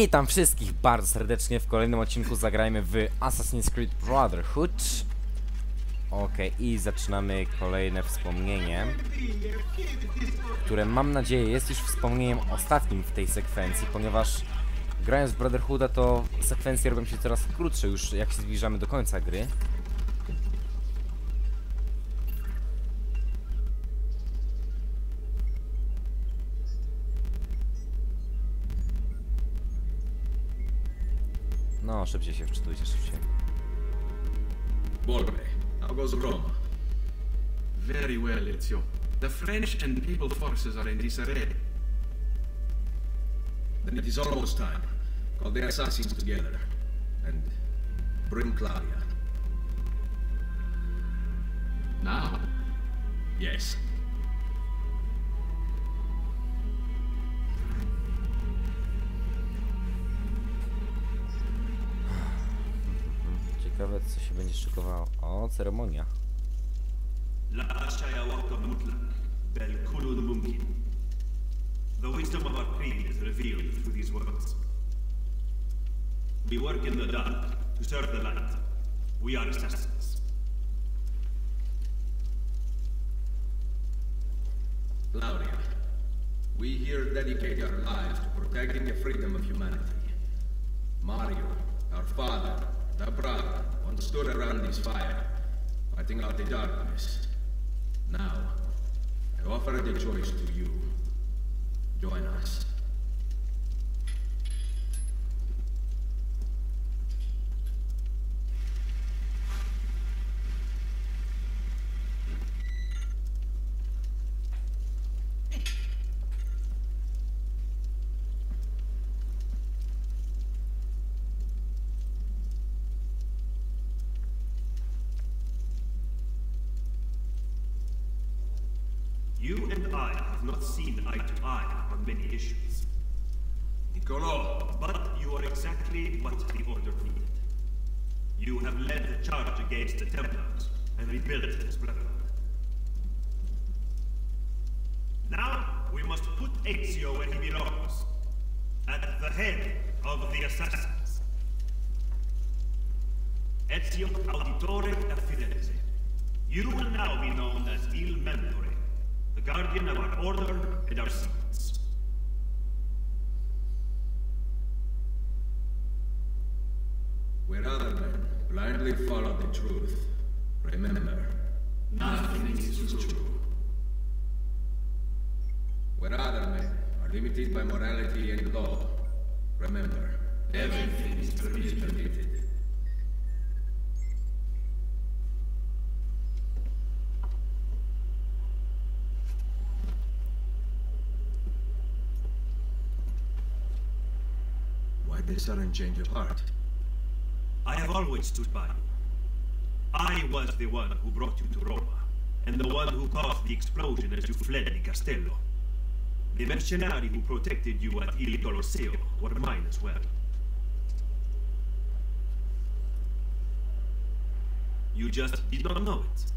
Witam wszystkich bardzo serdecznie w kolejnym odcinku zagrajmy w Assassin's Creed Brotherhood. Okej, i zaczynamy kolejne wspomnienie Które mam nadzieję jest już wspomnieniem ostatnim w tej sekwencji Ponieważ grając w Brotherhooda to sekwencje robią się coraz krótsze już jak się zbliżamy do końca gry No, szybciej się wczytujcie, szybciej. Borbe, how goes Rome? Very well, Ezio. The French and Papal forces are in disarray. Then it is almost time. Call the assassins together. And bring Claudia. Now, Yes. Ciekawe, co się będzie szykowało. O, ceremonia. لا شيء وقت مطلق بل كل ممكن. The wisdom of our creed is revealed through these words. We work in the dark to serve the light. We are assassins. Claudia, we here dedicate our lives to protecting the freedom of humanity. Mario, our father, and our brother, once stood around this fire, fighting out the darkness. Now, I offer the choice to you. Join us. You and I have not seen eye to eye on many issues. Niccolo, But you are exactly what the Order needed. You have led the charge against the Templars and this. Now we must put Ezio where he belongs, at the head of the assassins. Ezio Auditore da Firenze. You will now be known as Il Mentore, the guardian of our order and our secrets. where other men blindly follow the truth, remember, nothing is true. where other men are limited by morality and law, remember, Everything is permitted. Why this sudden change of heart? I have always stood by you. I was the one who brought you to Roma, and the one who caused the explosion as you fled the Castello. The mercenari who protected you at Il Colosseo were mine as well. You just did not know it.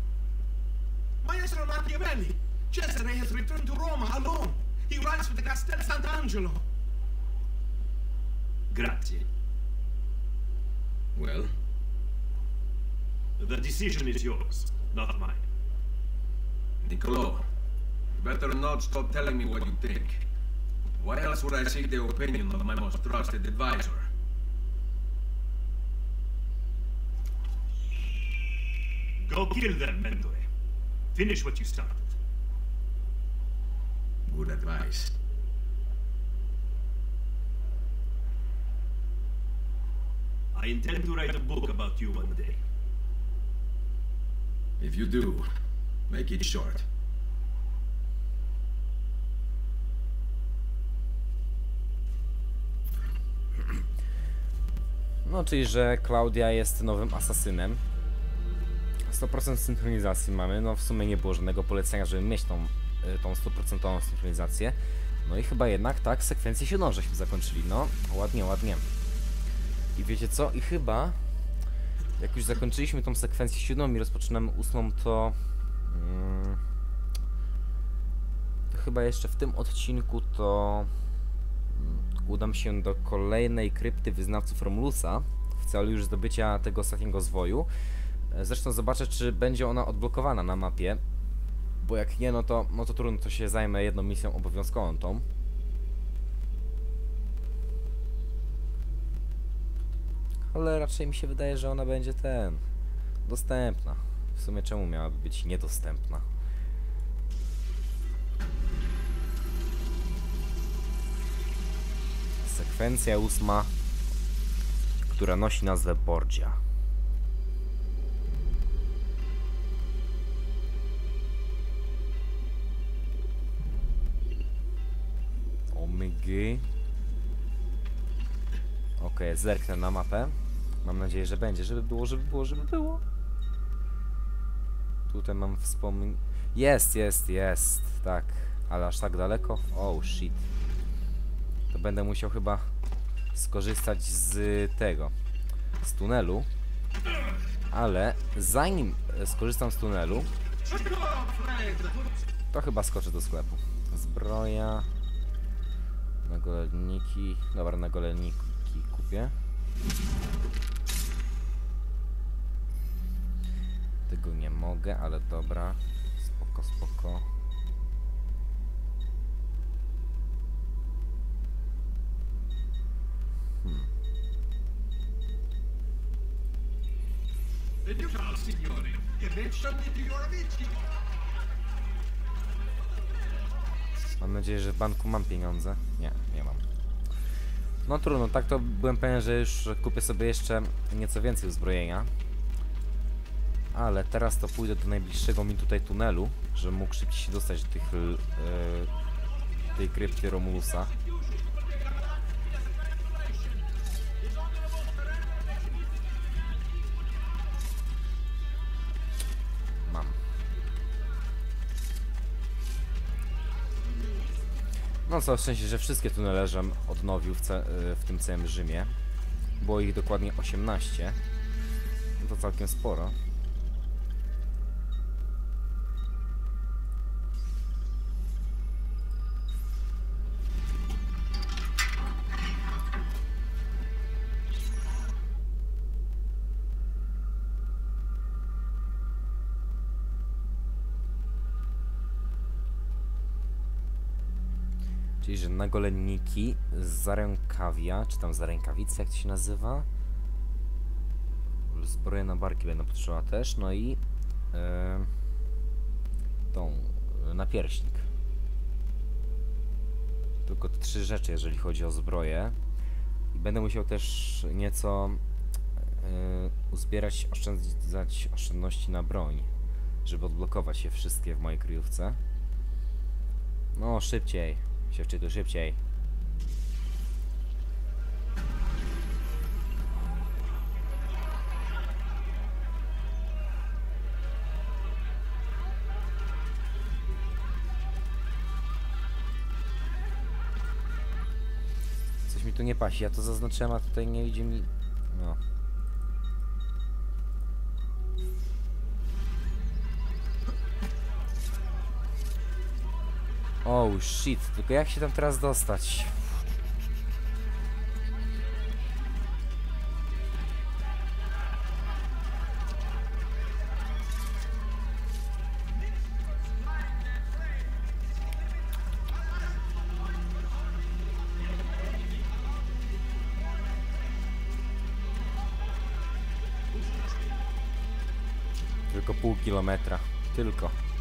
Maestro Machiavelli! Cesare has returned to Roma alone! He rides for the Castel Sant'Angelo! Grazie. Well, The decision is yours, not mine. Niccolo, you better not stop telling me what you think. Why else would I seek the opinion of my most trusted advisor? Go kill them, Mentore. Finish what you started. Good advice. I intend to write a book about you one day. If you do, make it short. No, czyli, że Klaudia jest nowym asasynem. 100% synchronizacji mamy. No, w sumie nie było żadnego polecenia, żeby mieć tą, y, tą 100% synchronizację. No i chyba jednak tak, sekwencję siódmą żeśmy zakończyli. No, ładnie, ładnie. I wiecie co? I chyba, jak już zakończyliśmy tą sekwencję siódmą i rozpoczynamy ósmą, to... Mm, to chyba jeszcze w tym odcinku to... mm, udam się do kolejnej krypty wyznawców Romulusa w celu już zdobycia tego ostatniego zwoju. Zresztą zobaczę, czy będzie ona odblokowana na mapie, bo jak nie, no to, no to trudno, to się zajmę jedną misją obowiązkową tą. Ale raczej mi się wydaje, że ona będzie ten dostępna. W sumie czemu miałaby być niedostępna? Sekwencja ósma, która nosi nazwę Borgia. Omygy. Okej, zerknę na mapę. Mam nadzieję, że będzie, żeby było, żeby było, żeby było. Tutaj mam wspomnień. Jest, jest, jest. Tak, ale aż tak daleko? Oh shit. To będę musiał chyba skorzystać z tego. Z tunelu. Ale zanim skorzystam z tunelu, to chyba skoczę do sklepu. Zbroja. Nagoleniki. Dobra, nagoleniki kupię. Tego nie mogę, ale dobra. Spoko, spoko. Amici. Mam nadzieję, że w banku mam pieniądze. Nie, nie mam. No trudno, tak to byłem pewien, że już kupię sobie jeszcze nieco więcej uzbrojenia. Ale teraz to pójdę do najbliższego mi tutaj tunelu, żebym mógł szybciej się dostać do tych, e, tej krypty Romulusa. No co, szczęście, że wszystkie tunele żem odnowił w, y, w tym całym Rzymie. Było ich dokładnie 18. No to całkiem sporo. Czyli, że nagolenniki z zarękawia, czy tam zarękawice, jak to się nazywa. Zbroję na barki będę potrzebował też, no i e, tą napierśnik. Tylko trzy rzeczy, jeżeli chodzi o zbroję. I będę musiał też nieco e, uzbierać, oszczędzać oszczędności na broń, żeby odblokować je wszystkie w mojej kryjówce. No, szybciej. Się wczytuj szybciej. Coś mi tu nie pasi, ja to zaznaczyłem, a tutaj nie idzie mi... No. Oh shit, tylko jak się tam teraz dostać? Tylko pół kilometra. Tylko.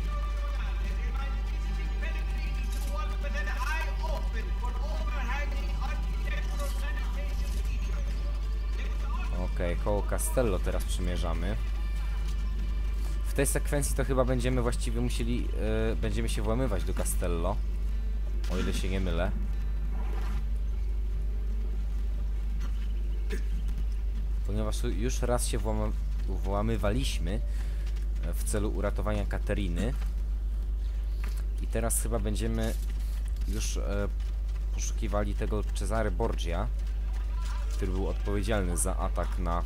Castello teraz przymierzamy. W tej sekwencji to chyba będziemy właściwie musieli, e, będziemy się włamywać do Castello. O ile się nie mylę. Ponieważ już raz się włamywaliśmy e, w celu uratowania Kateriny. I teraz chyba będziemy już e, poszukiwali tego Cezary Borgia który był odpowiedzialny za atak na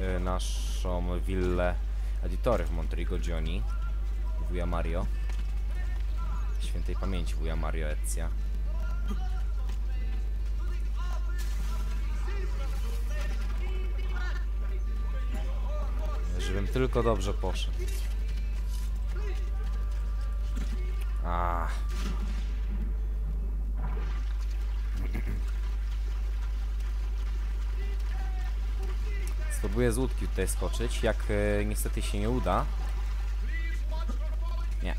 Y, naszą willę editory w Montrigo Gioni, wuja Mario. Świętej pamięci wuja Mario Ezia. Żebym tylko dobrze poszedł. Ah. Spróbuję z łódki tutaj skoczyć. Jak e, niestety się nie uda. Nie.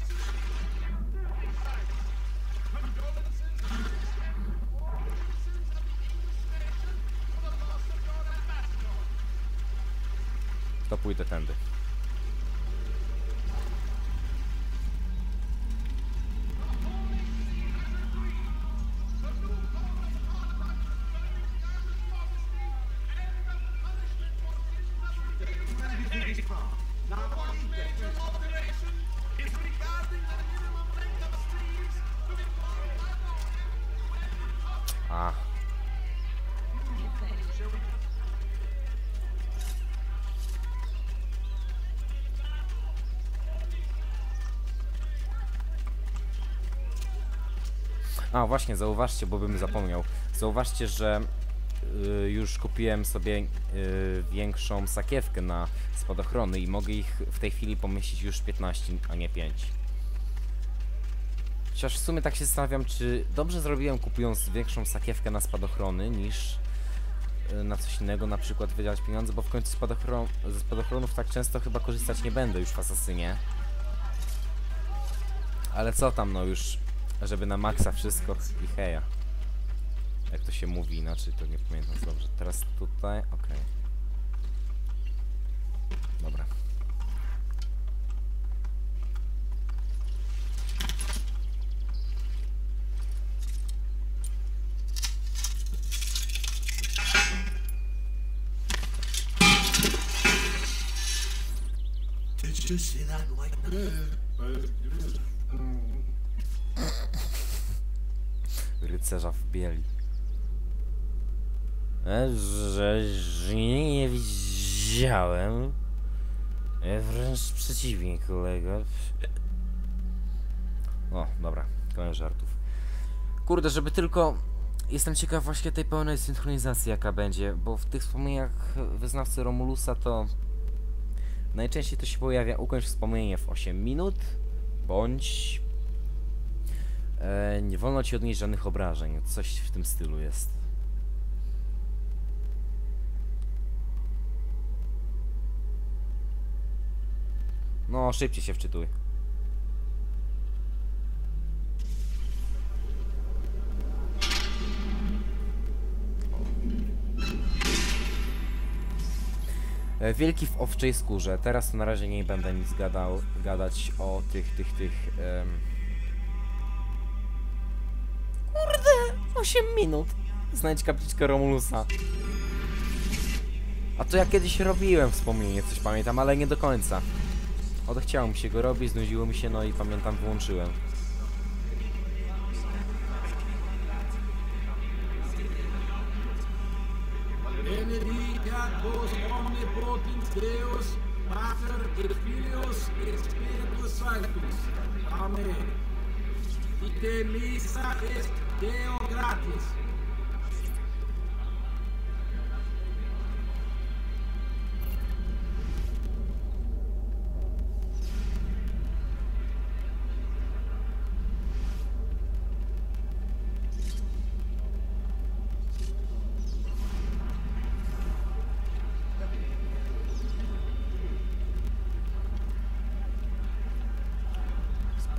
To pójdę tędy. A właśnie, zauważcie, bo bym zapomniał. Zauważcie, że y, już kupiłem sobie y, większą sakiewkę na spadochrony i mogę ich w tej chwili pomieścić już 15, a nie 5. Chociaż w sumie tak się zastanawiam, czy dobrze zrobiłem kupując większą sakiewkę na spadochrony niż y, na coś innego, na przykład wydać pieniądze, bo w końcu spadochron ze spadochronów tak często chyba korzystać nie będę już w Asasynie. Ale co tam, no już, żeby na maksa wszystko i heja. Jak to się mówi inaczej, to nie pamiętam dobrze. Teraz tutaj, okej. Dobra. Did you see that white rycerza w bieli. E, Że nie widziałem. E, Wręcz przeciwnie, kolego. O, dobra, koniec żartów. Kurde, żeby tylko... Jestem ciekaw właśnie tej pełnej synchronizacji jaka będzie, bo w tych wspomnieniach wyznawcy Romulusa to... Najczęściej to się pojawia ukończ wspomnienie w 8 minut, bądź E, nie wolno ci odnieść żadnych obrażeń. Coś w tym stylu jest. No, szybciej się wczytuj. E, Wielki w owczej skórze. Teraz na razie nie będę nic gadał, gadać o tych, tych, tych... 8 minut. Znajdź kapliczkę Romulusa. A to ja kiedyś robiłem wspomnienie, coś pamiętam, ale nie do końca. Odechciało mi się go robić, znudziło mi się, no i pamiętam, wyłączyłem.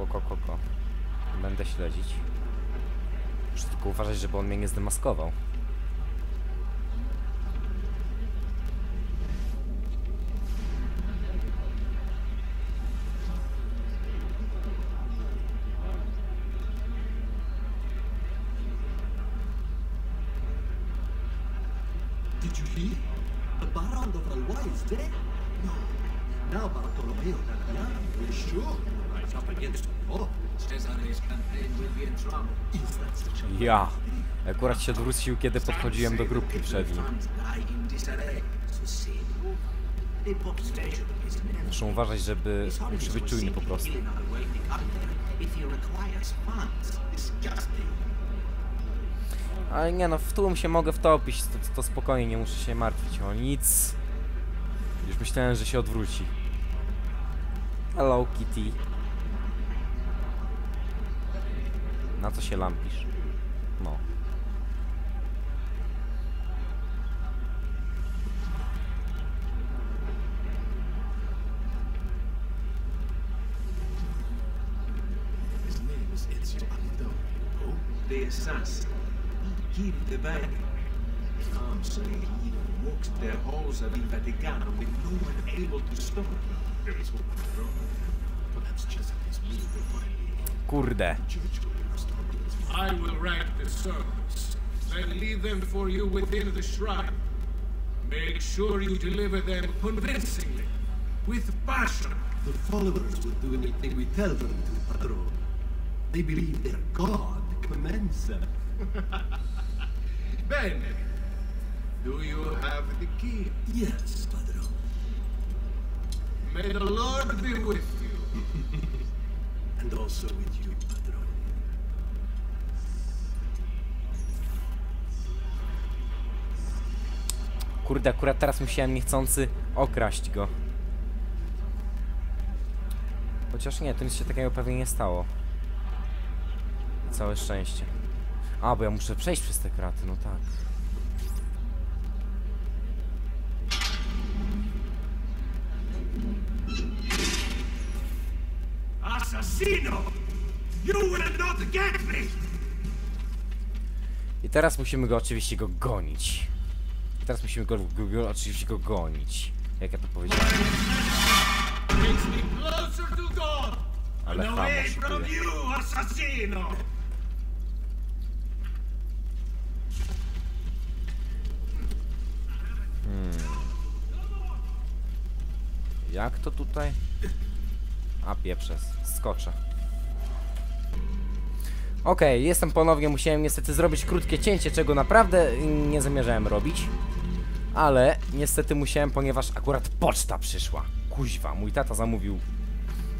Spoko, koko. Będę śledzić. Muszę tylko uważać, żeby on mnie nie zdemaskował. Ja. Akurat się odwrócił, kiedy podchodziłem do grupki przed nim. Muszę uważać, żeby... Muszę być czujny po prostu. Ale nie no, w tłum się mogę wtopić, to, to spokojnie, nie muszę się martwić o nic. Już myślałem, że się odwróci. Hello Kitty. Na co się lampisz? No. His name is Ezio Amador. Who? The assassin. He killed the bank. Some say he even walks the halls of Il Vaticano with no one able to stop him. There is hope for Perhaps Cesare's will will finally end. Kurde. Church will be restored to its I will write the sermons, then leave them for you within the shrine. Make sure you deliver them convincingly, with passion. The followers will do anything we tell them to, Padron. They believe their god commands them. Bene. Do you have the key? Yes, Padron. May the Lord be with you. And also with you, Padron. Kurde, akurat teraz musiałem niechcący okraść go. Chociaż nie, to nic się takiego pewnie nie stało. Całe szczęście. A, bo ja muszę przejść przez te kraty, no tak. Assassino! You will not get me! I teraz musimy go oczywiście go gonić. Teraz musimy go, go, go oczywiście go gonić. Jak ja to powiedziałem. Ale from you, assassino! Jak to tutaj? A pieprze, skoczę. Okej, jestem ponownie, musiałem niestety zrobić krótkie cięcie, czego naprawdę nie zamierzałem robić. Ale niestety musiałem, ponieważ akurat poczta przyszła. Kuźwa, mój tata zamówił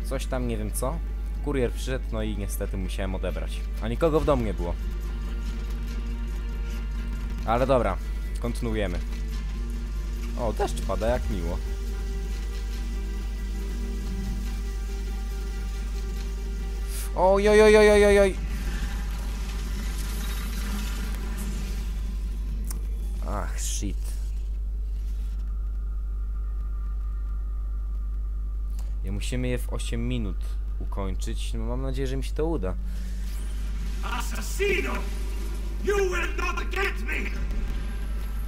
coś tam, nie wiem co. Kurier przyszedł, no i niestety musiałem odebrać. A nikogo w domu nie było. Ale dobra, kontynuujemy. O, deszcz pada, jak miło. Oj, oj, oj, oj, oj, oj. Ach, shit. Musimy je w 8 minut ukończyć. No mam nadzieję, że mi się to uda. Assassino! You will not get me!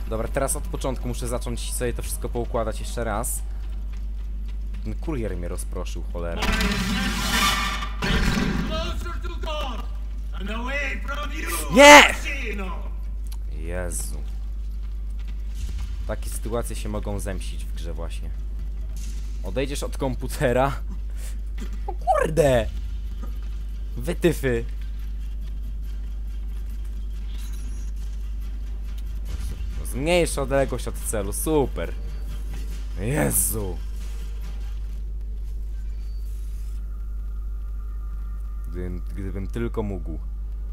Dobra, teraz od początku muszę zacząć sobie to wszystko poukładać jeszcze raz. Ten kurier mnie rozproszył, cholera. Nie! Jezu. Takie sytuacje się mogą zemścić w grze właśnie. Odejdziesz od komputera. O kurde! Wytyfy. Zmniejsz odległość od celu, super. Jezu. Gdybym, gdybym tylko mógł.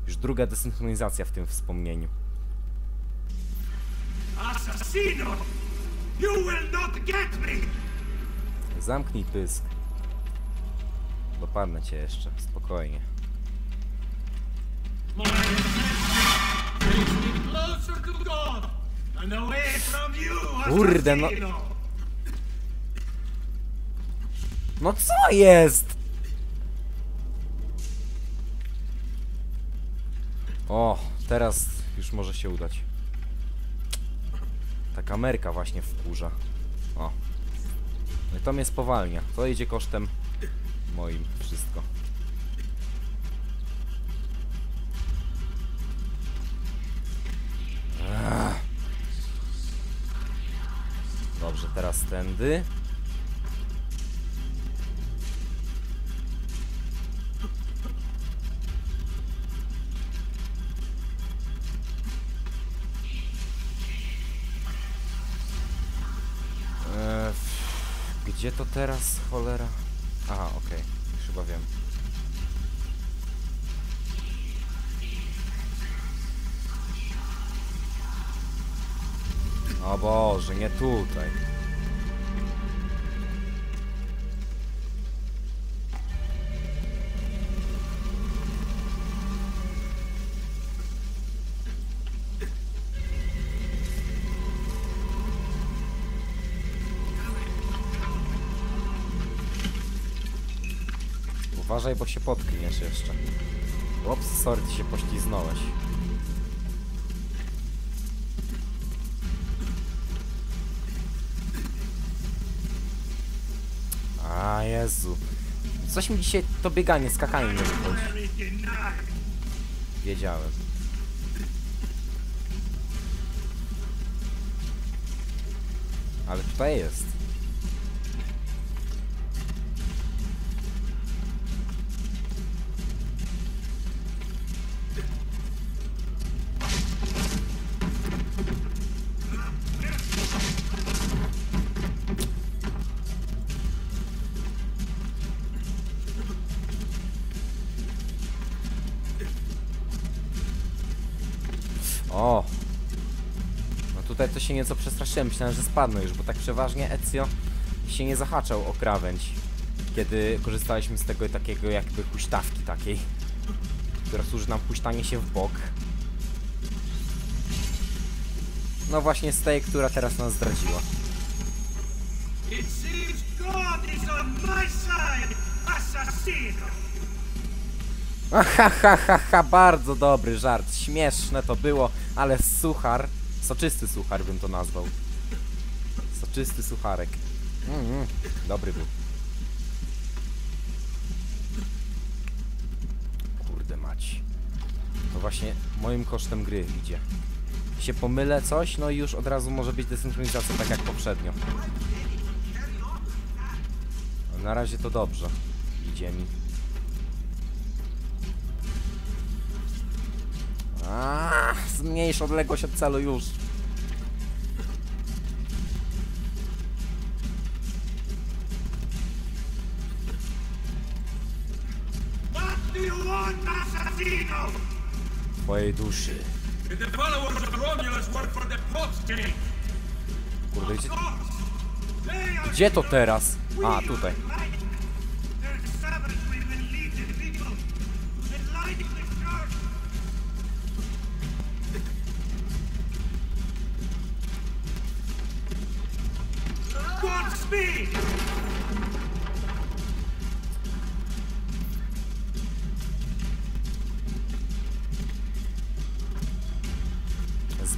Już druga desynchronizacja w tym wspomnieniu. Assassino! You will not get me! Zamknij pysk. Dopadnę cię jeszcze, spokojnie. Kurde, no-! No co jest? O, teraz już może się udać. Ta kamerka właśnie wkurza. O. No i to mnie spowalnia. To idzie kosztem moim wszystko. Dobrze, teraz tędy. Gdzie to teraz, cholera? Aha, okej, już chyba wiem. O Boże, nie tutaj. Uważaj, bo się potkniesz jeszcze. Ops, sorry, ty się pośliznąłeś. A Jezu. Coś mi dzisiaj to bieganie, skakanie nie wychodzi. Wiedziałem. Ale tutaj jest. O! No tutaj to się nieco przestraszyłem, myślałem, że spadnę już, bo tak przeważnie Ezio się nie zahaczał o krawędź, kiedy korzystaliśmy z tego takiego jakby huśtawki takiej, która służy nam huśtanie się w bok. No właśnie z tej, która teraz nas zdradziła. It ha, ha, ha, bardzo dobry żart. Śmieszne to było, ale suchar, soczysty suchar bym to nazwał. Soczysty sucharek. Mm, dobry był. Kurde mać. To właśnie moim kosztem gry idzie. Się pomylę coś, no i już od razu może być desynchronizacja tak jak poprzednio. Na razie to dobrze. Idzie mi. A, zmniejsz odległość od celu już. Twojej duszy. Kurde, gdzie, gdzie to teraz? A, tutaj.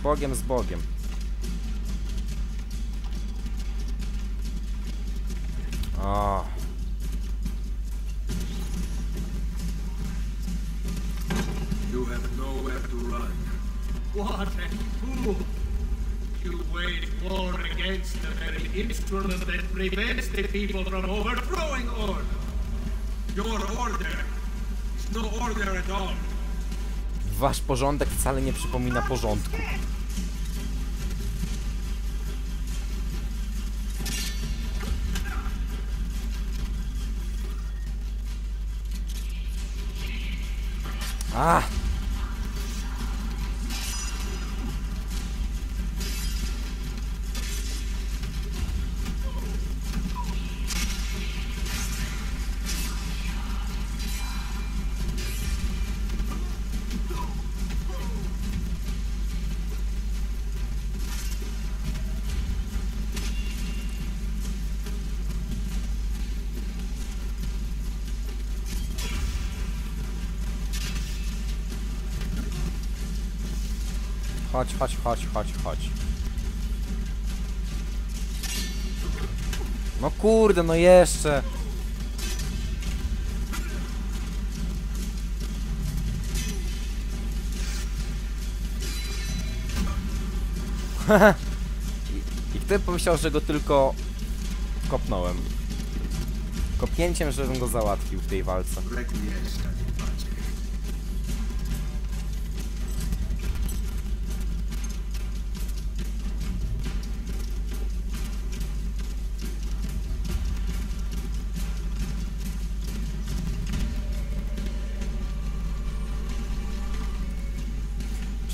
Bogiem, z Bogiem. O, You have nowhere to run. What a fool! You wage war against the very instrument that prevents the people from overthrowing order. Your order is no order at all. wasz porządek wcale nie przypomina porządku. A! Chodź, chodź, chodź, chodź, chodź. No kurde, no jeszcze. I, I kto pomyślał, że go tylko kopnąłem. Kopnięciem, żebym go załatwił w tej walce.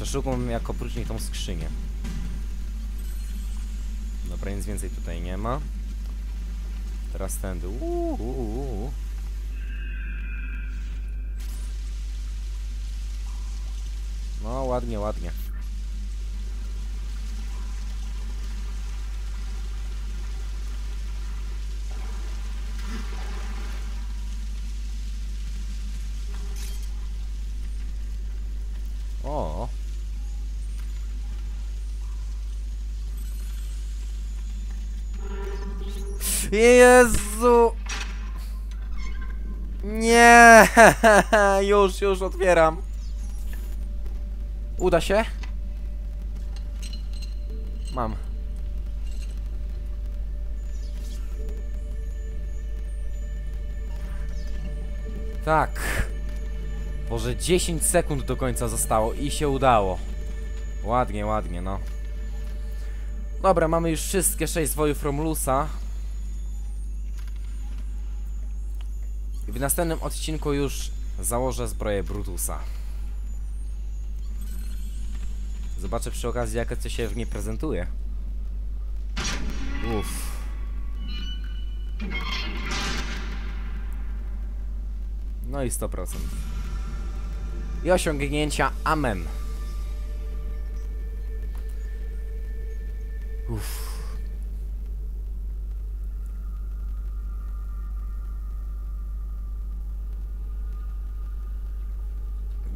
Przeszukam jako próżnik tą skrzynię. Dobra, nic więcej tutaj nie ma. Teraz tędy. No, ładnie, ładnie. Jezu! Nie! Już, już otwieram. Uda się? Mam. Tak. Boże, 10 sekund do końca zostało i się udało. Ładnie, ładnie, no. Dobra, mamy już wszystkie 6 zwojów Romulusa. W następnym odcinku już założę zbroję Brutusa. Zobaczę przy okazji, jak to się w niej prezentuje. Uff. No i 100%. I osiągnięcia Amen. Uff.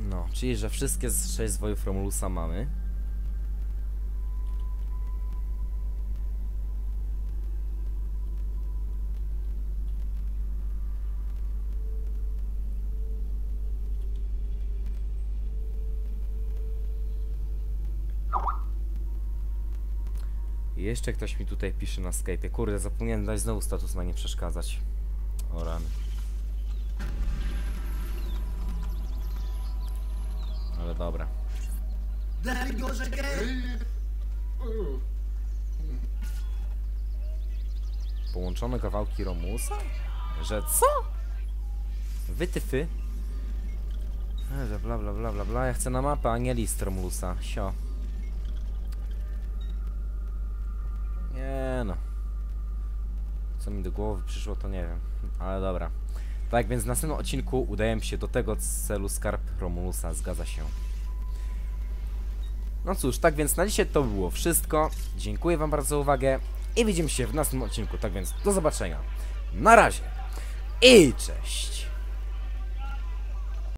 No, czyli że wszystkie z 6 zwojów Romulusa mamy. Jeszcze ktoś mi tutaj pisze na Skype'ie. Kurde, zapomniałem dać znowu status na nie przeszkadzać. O rany. Ale dobra. Połączone kawałki Romusa? Że co? Wytyfy? E, Bla bla bla bla bla. Ja chcę na mapę, a nie list Romulusa. Sio. Nie no. Co mi do głowy przyszło, to nie wiem. Ale dobra. Tak więc w następnym odcinku udajemy się do tego celu skarb Romulusa. Zgadza się. No cóż, tak więc na dzisiaj to było wszystko. Dziękuję wam bardzo za uwagę i widzimy się w następnym odcinku. Tak więc do zobaczenia. Na razie i cześć.